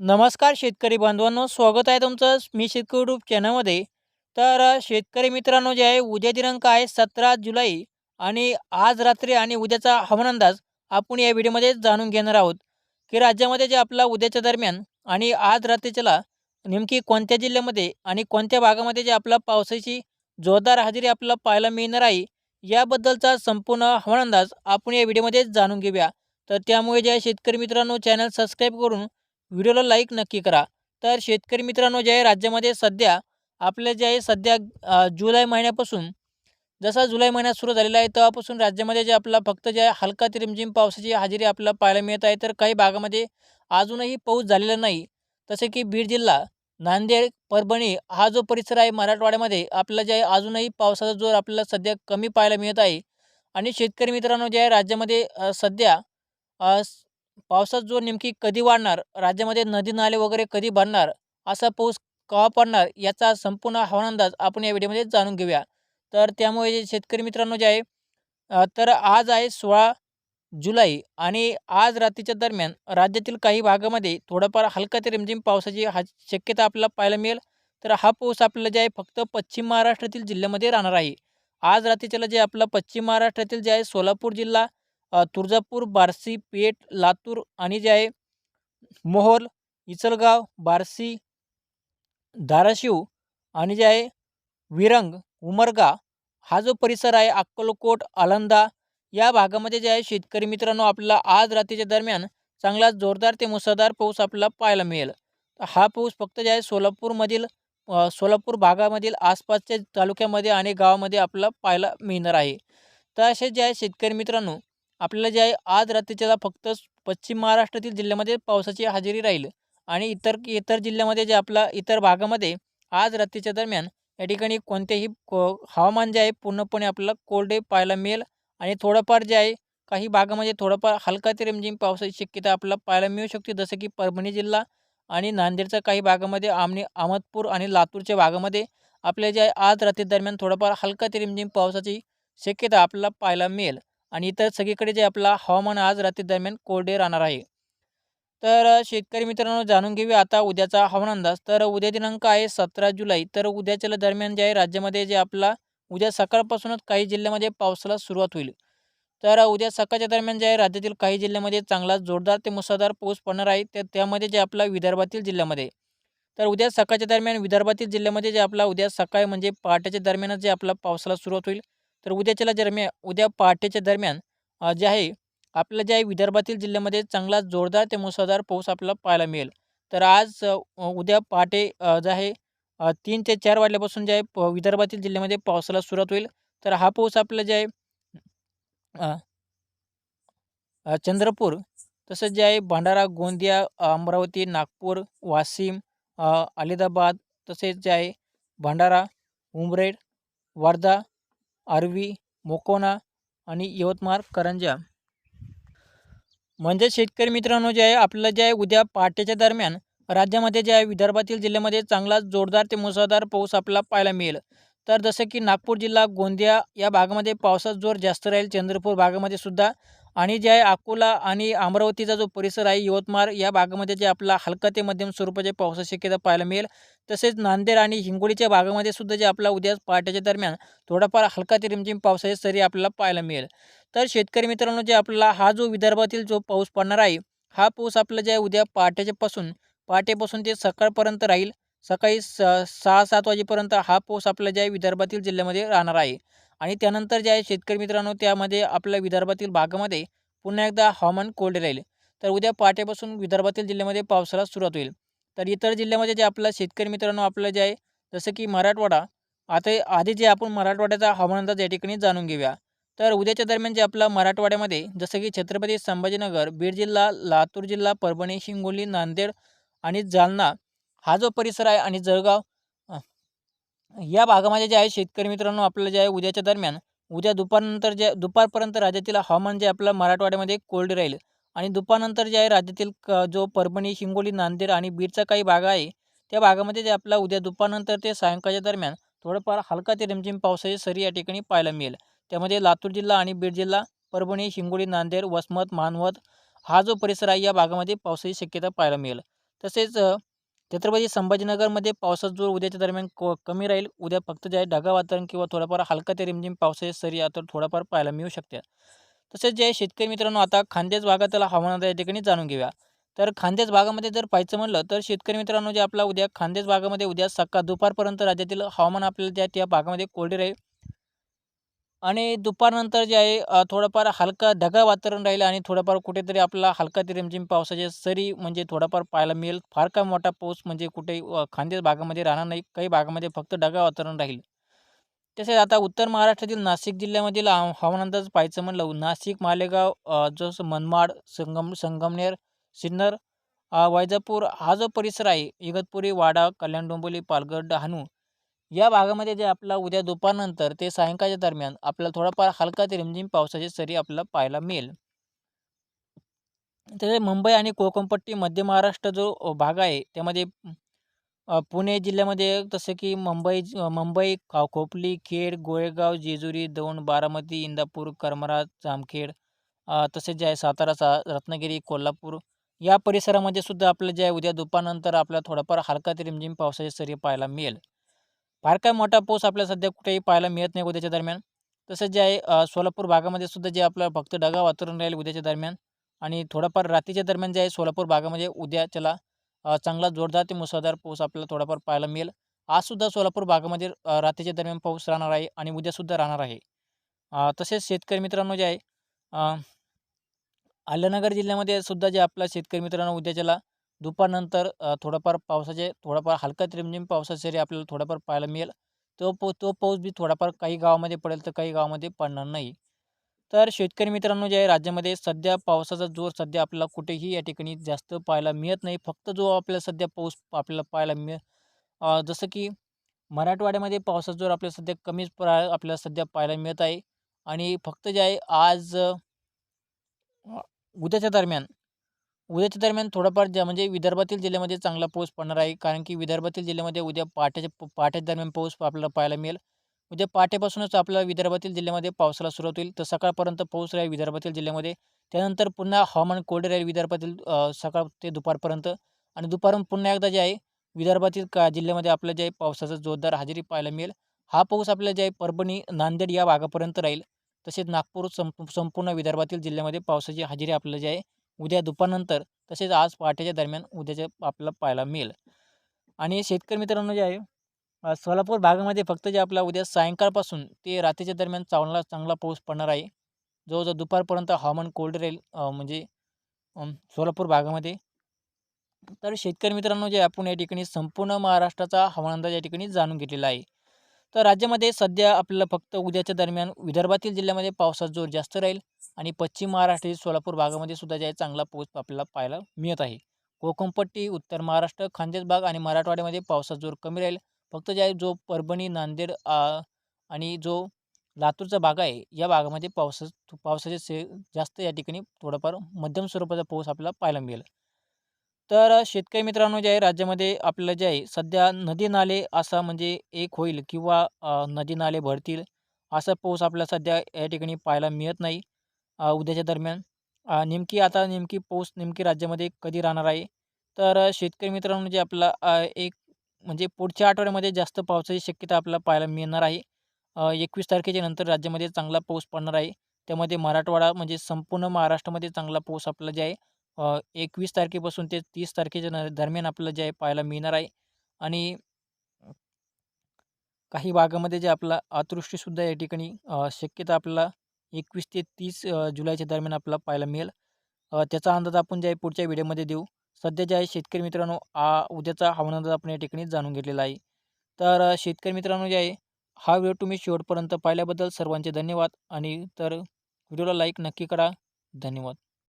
नमस्कार शेतकरी बांधवांनो स्वागत आहे तुमचं मी शेतकरी यूट्यूब चॅनलमध्ये. तर शेतकरी मित्रांनो जे आहे उद्या दिनांक आहे सतरा जुलै आणि आज रात्री आणि उद्याचा हवामान अंदाज आपण या व्हिडिओमध्ये जाणून घेणार आहोत. की राज्यामध्ये जे आपला उद्याच्या दरम्यान आणि आज रात्रीच्याला नेमकी कोणत्या जिल्ह्यामध्ये आणि कोणत्या भागामध्ये जे आपला पावसाची जोरदार हजेरी आपल्याला पाहायला मिळणार आहे याबद्दलचा संपूर्ण हवामान अंदाज आपण या व्हिडिओमध्ये जाणून घेऊया. तर त्यामुळे जे आहे शेतकरी मित्रांनो चॅनल सबस्क्राईब करून व्हिडिओला लाईक नक्की करा. तर शेतकरी मित्रांनो जे आहे राज्यामध्ये सध्या आपलं जे आहे सध्या जुलै महिन्यापासून जसा जुलै महिना सुरू झालेला आहे तेव्हापासून राज्यामध्ये जे आपला फक्त जे आहे हलका ते रिमझिम पावसाची हजेरी आपल्याला पाहायला मिळत आहे तर काही भागामध्ये अजूनही पाऊस झालेला नाही. तसे की बीड जिल्हा नांदेड परभणी हा जो परिसर आहे मराठवाड्यामध्ये आपला जे आहे अजूनही पावसाचा जोर आपल्याला सध्या कमी पाहायला मिळत आहे. आणि शेतकरी मित्रांनो जे आहे राज्यामध्ये सध्या पावसात जो जोर नेमकी कधी वाढणार राज्यामध्ये नदी नाले वगैरे कधी भरणार असा पाऊस कवा पडणार याचा संपूर्ण हवामान अंदाज आपण या व्हिडिओमध्ये जाणून घेऊया. तर त्यामुळे जे शेतकरी मित्रांनो जे आहे तर आज आहे सोळा जुलै आणि आज रात्रीच्या दरम्यान राज्यातील काही भागामध्ये थोडंफार हलका ते रिमझिम पावसाची हा शक्यता आपल्याला पाहायला मिळेल. तर हा पाऊस आपल्याला जे आहे फक्त पश्चिम महाराष्ट्रातील जिल्ह्यामध्ये राहणार आहे. आज रात्रीच्याला जे आपलं पश्चिम महाराष्ट्रातील जे आहे सोलापूर जिल्हा तुळजापूर बार्शी पेठ लातूर आणि जे आहे मोहोल इचलगाव बार्शी धाराशिव आणि जे आहे विरंग उमरगा हा जो परिसर आहे अक्कलकोट आलंदा या भागामध्ये जे आहे शेतकरी मित्रांनो आपल्याला आज रात्रीच्या दरम्यान चांगला जोरदार ते मुसळधार पाऊस आपल्याला पाहायला मिळेल. हा पाऊस फक्त जे आहे सोलापूरमधील सोलापूर भागामधील आसपासच्या तालुक्यामध्ये आणि गावामध्ये आपल्याला पाहायला मिळणार आहे. तर असे जे आहे शेतकरी मित्रांनो आपल्याला जे आहे आज रात्रीच्या फक्त पश्चिम महाराष्ट्रातील जिल्ह्यामध्ये पावसाची हजेरी राहील आणि इतर इतर जिल्ह्यामध्ये जे आपला इतर भागामध्ये आज रात्रीच्या दरम्यान या ठिकाणी कोणतेही को हवामान जे आहे पूर्णपणे आपल्याला कोरडे पाहायला मिळेल आणि थोडंफार जे आहे काही भागामध्ये थोडंफार हलका ते रिमझिम पावसाची शक्यता आपल्याला पाहायला मिळू शकते. जसं की परभणी जिल्हा आणि नांदेडच्या काही भागामध्ये आमने अहमदपूर आणि लातूरच्या भागामध्ये आपल्या जे आहे आज रात्री दरम्यान थोडंफार हलका ते रिमझिम पावसाची शक्यता आपल्याला पाहायला मिळेल. आणि इतर सगळीकडे जे आपला हवामान आज रात्री दरम्यान कोरडे राहणार आहे. तर शेतकरी मित्रांनो जाणून घेऊया आता उद्याचा हवामान अंदाज. तर उद्या दिनांक आहे सतरा जुलै. तर उद्याच्या दरम्यान जे आहे राज्यामध्ये जे आपला उद्या सकाळपासूनच काही जिल्ह्यामध्ये पावसाला सुरुवात होईल. तर उद्या सकाळच्या दरम्यान जे आहे राज्यातील काही जिल्ह्यामध्ये चांगला जोरदार ते मुसळधार पाऊस पडणार आहे. तर त्यामध्ये जे आपला विदर्भातील जिल्ह्यामध्ये. तर उद्या सकाळच्या दरम्यान विदर्भातील जिल्ह्यामध्ये जे आपला उद्या सकाळी म्हणजे पहाटेच्या दरम्यानच जे आपला पावसाला सुरुवात होईल. तर उद्याच्याला दरम्यान उद्या पहाटेच्या दरम्यान जे आहे आपलं जे आहे विदर्भातील जिल्ह्यामध्ये चांगला जोरदार ते मुसळधार पाऊस आपल्याला पाहायला मिळेल. तर आज उद्या पहाटे जे आहे तीन ते चार वाजल्यापासून जे आहे प विदर्भातील जिल्ह्यामध्ये पावसाला सुरुवात होईल. तर हा पाऊस आपला जे आहे चंद्रपूर तसंच जे आहे भंडारा गोंदिया अमरावती नागपूर वाशिम अलिदाबाद तसेच जे आहे भंडारा उमरेड वर्धा आर्वी मोकोना आणि यवतमाळ करंजा. म्हणजे शेतकरी मित्रांनो जे आहे आपल्याला जे आहे उद्या पहाटेच्या दरम्यान राज्यामध्ये जे आहे विदर्भातील जिल्ह्यामध्ये चांगला जोरदार ते मुसळधार पाऊस आपल्याला पाहायला मिळेल. तर जसं की नागपूर जिल्हा गोंदिया या भागामध्ये पावसाचा जोर जास्त राहील. चंद्रपूर भागामध्ये सुद्धा आणि जे आहे अकोला आणि अमरावतीचा जो परिसर आहे यवतमाळ या भागामध्ये जे आपला हलका ते मध्यम स्वरूपाचे पावसाची शक्यता पाहायला मिळेल. तसेच नांदेड आणि हिंगोलीच्या भागामध्ये सुद्धा जे आपला उद्या पहाटेच्या दरम्यान थोडाफार हलका ते रिमझिम पावसाची सरी आपल्याला पाहायला मिळेल. तर शेतकरी मित्रांनो जे आपला हा जो विदर्भातील जो पाऊस पडणार आहे हा पाऊस आपला जे आहे उद्या पहाटेच्यापासून पहाटेपासून ते सकाळपर्यंत राहील. सकाळी स सहा सात वाजेपर्यंत हा पाऊस आपला जे आहे विदर्भातील जिल्ह्यामध्ये राहणार आहे. आणि त्यानंतर जे आहे शेतकरी मित्रांनो त्यामध्ये आपल्या विदर्भातील भागामध्ये पुन्हा एकदा हवामान कोरडे राहील. तर उद्या पहाटेपासून विदर्भातील जिल्ह्यामध्ये पावसाला सुरुवात होईल. तर इतर जिल्ह्यामध्ये जे आपला शेतकरी मित्रांनो आपलं जे आहे जसं की मराठवाडा आता आधी जे आपण मराठवाड्याचा हवामान अंदाज या ठिकाणी जाणून घेऊया. तर उद्याच्या दरम्यान जे आपला मराठवाड्यामध्ये जसं की छत्रपती संभाजीनगर बीड जिल्हा लातूर जिल्हा परभणी हिंगोली नांदेड आणि जालना हा जो परिसर आहे आणि जळगाव या भागामध्ये जे आहे शेतकरी मित्रांनो आपल्याला जे आहे उद्याच्या दरम्यान उद्या दुपारनंतर जे दुपारपर्यंत राज्यातील हवामान जे आपलं मराठवाड्यामध्ये कोल्ड राहील. आणि दुपारनंतर जे आहे राज्यातील क जो परभणी हिंगोली नांदेड आणि बीडचा काही भाग आहे त्या भागामध्ये जे आपला उद्या दुपारनंतर ते सायंकाळच्या दरम्यान थोडंफार हलका ते रिमझिम पावसाची सरी या ठिकाणी पाहायला मिळेल. त्यामध्ये लातूर जिल्हा आणि बीड जिल्हा परभणी हिंगोली नांदेड वसमत मानवत हा जो परिसर आहे या भागामध्ये पावसाची शक्यता पाहायला मिळेल. तसेच छत्रपती संभाजीनगरमध्ये पावसाचा जोर उद्याच्या दरम्यान क कमी राहील. उद्या फक्त जे आहे ढगा वातावरण किंवा थोडाफार हलका ते रिमझिम पावसाच्या सरी आता थोडाफार पाहायला मिळू शकते. तसेच जे आहे शेतकरी मित्रांनो आता खानदेश भागातील हवामान या ठिकाणी जाणून घेऊया. तर खानदेश भागामध्ये जर पाहायचं म्हणलं तर शेतकरी मित्रांनो जे आपला उद्या खानदेश भागामध्ये उद्या सकाळ दुपारपर्यंत राज्यातील हवामान आपल्याला त्या त्या भागामध्ये कोरडे राहील. आणि दुपारनंतर जे आहे थोडंफार हलका ढगाळ वातावरण राहील आणि थोडंफार कुठेतरी आपला हलका ते रिमझिम पावसाच्या सरी म्हणजे थोडाफार पाहायला मिळेल. फार काय मोठा पाऊस म्हणजे कुठेही खानदेश भागामध्ये राहणार नाही. काही भागामध्ये फक्त ढगाळ वातावरण राहील. तसेच आता उत्तर महाराष्ट्रातील नाशिक जिल्ह्यामधील हवा- पाहायचं म्हणलं नाशिक मालेगाव जसं मनमाड संगम संगमनेर सिन्नर वैजापूर हा जो परिसर आहे इगतपुरी वाडा कल्याण डोंबोली पालघर डहाणू या भागामध्ये जे आपला उद्या दुपारनंतर ते सायंकाळच्या दरम्यान आपल्याला थोडाफार हलका ते रिमझिम पावसाची सरी आपल्याला पाहायला मिळेल. तसेच मुंबई आणि कोकणपट्टी मध्य महाराष्ट्र जो भाग आहे त्यामध्ये पुणे जिल्ह्यामध्ये जसं की मुंबई मुंबई खा खोपली खेड गोळेगाव जेजुरी दौंड बारामती इंदापूर करमरा जामखेड तसेच जे आहे सातारा सा रत्नागिरी कोल्हापूर या परिसरामध्ये सुद्धा आपलं जे आहे उद्या दुपारनंतर आपल्याला थोडाफार हलका ते रिमझिम पावसाची सरी पाहायला मिळेल. फार काय मोठा पाऊस आपल्याला सध्या कुठेही पाहायला मिळत नाही उद्याच्या दरम्यान. तसंच जे आहे सोलापूर भागामध्ये सुद्धा जे आपलं फक्त ढगा वातावरण राहील उद्याच्या दरम्यान आणि थोडाफार रात्रीच्या दरम्यान जे आहे सोलापूर भागामध्ये उद्याच्याला अ, चांगला जोरदार ते मुसळधार पाऊस आपल्याला थोडाफार पाहायला मिळेल. आजसुद्धा सोलापूर भागामध्ये रात्रीच्या दरम्यान पाऊस राहणार आहे आणि उद्यासुद्धा राहणार आहे. तसेच शेतकरी मित्रांनो जे आहे अहल्यानगर जिल्ह्यामध्ये सुद्धा जे आपला शेतकरी मित्रांनो उद्याच्याला दुपारनंतर थोडंफार थोडाफार पावसाचे थोडाफार हलका ते रिमझिम सरी आपल्याला थोडाफार पाहायला मिळेल. तो पो तो पाऊस बी थोडाफार काही गावामध्ये पडेल तर काही गावामध्ये पडणार नाही. तर शेतकरी मित्रांनो जे आहे राज्यामध्ये सध्या पावसाचा जोर सध्या आपल्याला कुठेही या ठिकाणी जास्त पाहायला मिळत नाही. फक्त जो आपल्याला सध्या पाऊस आपल्याला पाहायला मिळ जसं की मराठवाड्यामध्ये पावसाचा जोर आपल्याला सध्या कमीच प्रा आपल्याला सध्या पाहायला मिळत आहे. आणि फक्त जे आहे आज उद्याच्या दरम्यान उद्याच्या दरम्यान थोडंफार ज्या म्हणजे विदर्भातील जिल्ह्यामध्ये चांगला पाऊस पडणार आहे. कारण की विदर्भातील जिल्ह्यामध्ये उद्या पहाटेच्या पहाटेच्या दरम्यान पाऊस आपल्याला पाहायला मिळेल. उद्या पहाटेपासूनच आपल्याला विदर्भातील जिल्ह्यामध्ये पावसाला सुरुवात होईल. तर सकाळपर्यंत पाऊस राहील विदर्भातील जिल्ह्यामध्ये. त्यानंतर पुन्हा हवामान कोरडे राहील विदर्भातील सकाळ ते दुपारपर्यंत. आणि दुपारून पुन्हा एकदा जे आहे विदर्भातील का जिल्ह्यामध्ये आपल्याला जे आहे पावसाचा जोरदार हजेरी पाहायला मिळेल. हा पाऊस आपल्याला जे आहे परभणी नांदेड या भागापर्यंत राहील. तसेच नागपूर संप संपूर्ण विदर्भातील जिल्ह्यामध्ये पावसाची हजेरी आपल्याला जे आहे उद्या दुपारनंतर तसेच आज पहाटेच्या दरम्यान उद्याच्या आपल्याला पाहायला मिळेल. आणि शेतकरी मित्रांनो जे आहे सोलापूर भागामध्ये फक्त जे आपला उद्या सायंकाळपासून ते रात्रीच्या दरम्यान चांगला चांगला पाऊस पडणार आहे. जवळजवळ दुपारपर्यंत हवामान कोल्ड राहील म्हणजे सोलापूर भागामध्ये. तर शेतकरी मित्रांनो जे आपण या ठिकाणी संपूर्ण महाराष्ट्राचा हवामान अंदाज या ठिकाणी जाणून घेतलेला आहे. तर राज्यामध्ये सध्या आपल्याला फक्त उद्याच्या दरम्यान विदर्भातील जिल्ह्यामध्ये पावसाचा जोर जास्त राहील आणि पश्चिम महाराष्ट्रातील सोलापूर भागामध्ये सुद्धा जे आहे चांगला पाऊस आपल्याला पाहायला मिळत आहे. कोकणपट्टी उत्तर महाराष्ट्र खानदेश भाग आणि मराठवाड्यामध्ये पावसाचा जोर कमी राहील. फक्त जे आहे जो परभणी नांदेड आणि जो लातूरचा भाग आहे या भागामध्ये पावसा पावसाचे से जास्त या ठिकाणी थोडाफार मध्यम स्वरूपाचा पाऊस आपल्याला पाहायला मिळेल. तर शेतकरी मित्रांनो जे आहे राज्यामध्ये आपलं जे आहे सध्या नदी नाले असा म्हणजे एक होईल किंवा नदी नाले भरतील असा पाऊस आपल्याला सध्या या ठिकाणी पाहायला मिळत नाही उद्याच्या दरम्यान. नेमकी आता नेमकी पाऊस नेमकी राज्यामध्ये कधी राहणार आहे? तर शेतकरी मित्रांनो जे आपला एक म्हणजे पुढच्या आठवड्यामध्ये जास्त पावसाची शक्यता आपल्याला पाहायला मिळणार आहे. एकवीस तारखेच्या नंतर राज्यामध्ये चांगला पाऊस पडणार आहे. त्यामध्ये मराठवाडा म्हणजे संपूर्ण महाराष्ट्रामध्ये चांगला पाऊस आपला जे आहे एकवीस तारखेपासून ते तीस तारखेच्या दरम्यान आपल्याला जे आहे पाहायला मिळणार आहे. आणि काही भागामध्ये जे आपला अतिवृष्टीसुद्धा या ठिकाणी शक्यता आपल्याला 21 ते तीस जुलैच्या दरम्यान आपल्याला पाहायला मिळेल. त्याचा अंदाज आपण जे आहे पुढच्या व्हिडिओमध्ये देऊ. सध्या जे आहे शेतकरी मित्रांनो आ उद्याचा हवामान अंदाज आपण या ठिकाणी जाणून घेतलेला आहे. तर शेतकरी मित्रांनो जे आहे हा व्हिडिओ तुम्ही शेवटपर्यंत पाहिल्याबद्दल सर्वांचे धन्यवाद. आणि तर व्हिडिओला लाईक नक्की करा. धन्यवाद.